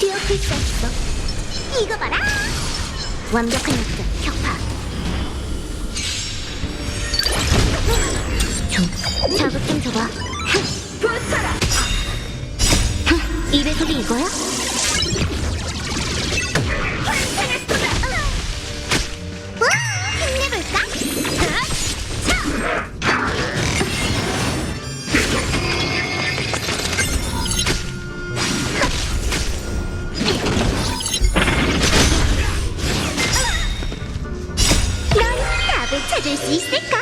뒤엎을 수 없어. 이거 봐라. 완벽한 역전 격파. 좀 자극 좀 줘봐. 붙어라! 입의 소리 이거야? 찾을 수 있을까?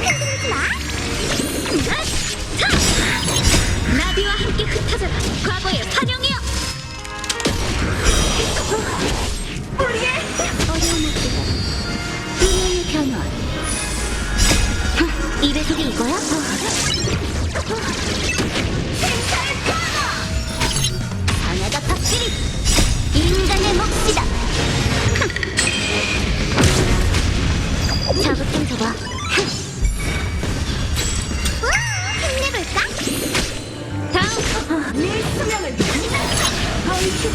흔들지 마. 나비와 함께 흩어져라! 과거의 환영이여! 우리의 어려운 어깨가 운명의 변화 하, 입의 소리 이거야? 하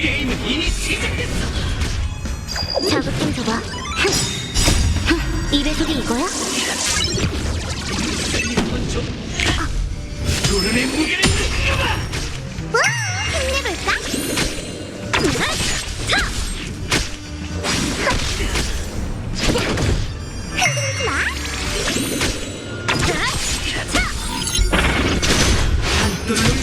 게임은 이미 시작됐어. 자극 좀 줘봐. 하, 하, 입의 소리 이거야? 도른의 무게를 느껴봐. 와, 힘내볼까? 흔들지 마. 도른의 무게.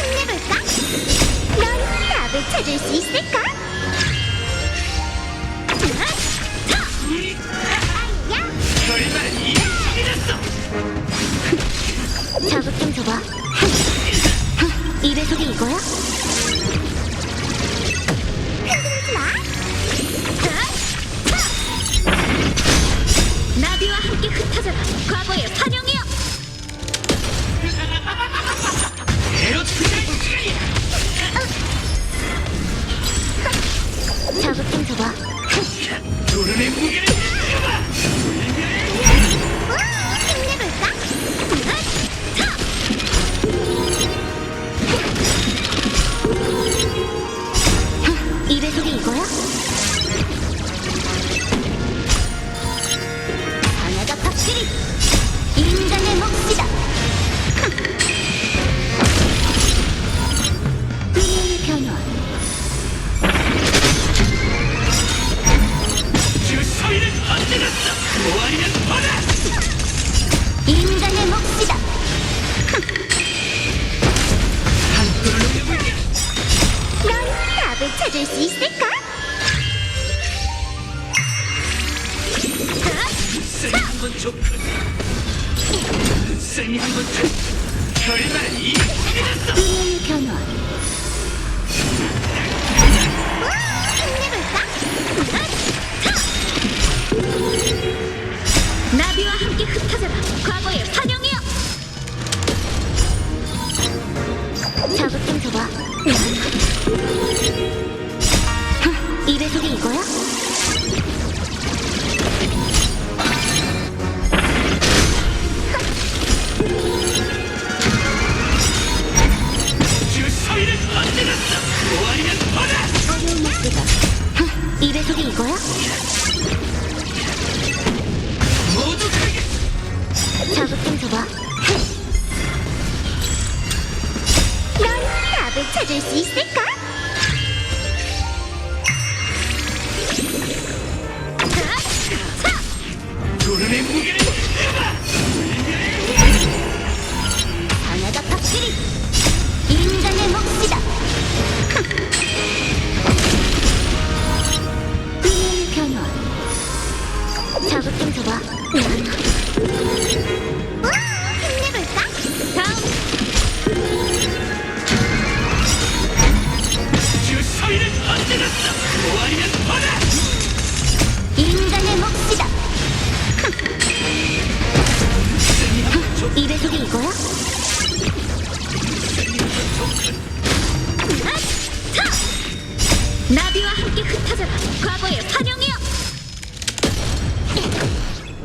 힘내볼까? 넌 답을 찾을 수 있을까? 자극 좀 줘봐. 하, 입의 소리 이거야? 흔들지 마. 나비와 함께 흩어져라! 과거의 환영 Get it! 나비와 함께 흩어져라! 과거의 환영이여! 자극 좀 줘봐. 하, 입의 소리 이거야? 자극 좀 줘봐. 넌 답을 찾을 수 있을까? 약속이 이거야? 나비와 함께 흩어져라. 과거의 환영이여.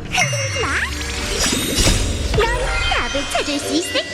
흔들리지 마. 넌 답을 찾을 수 있을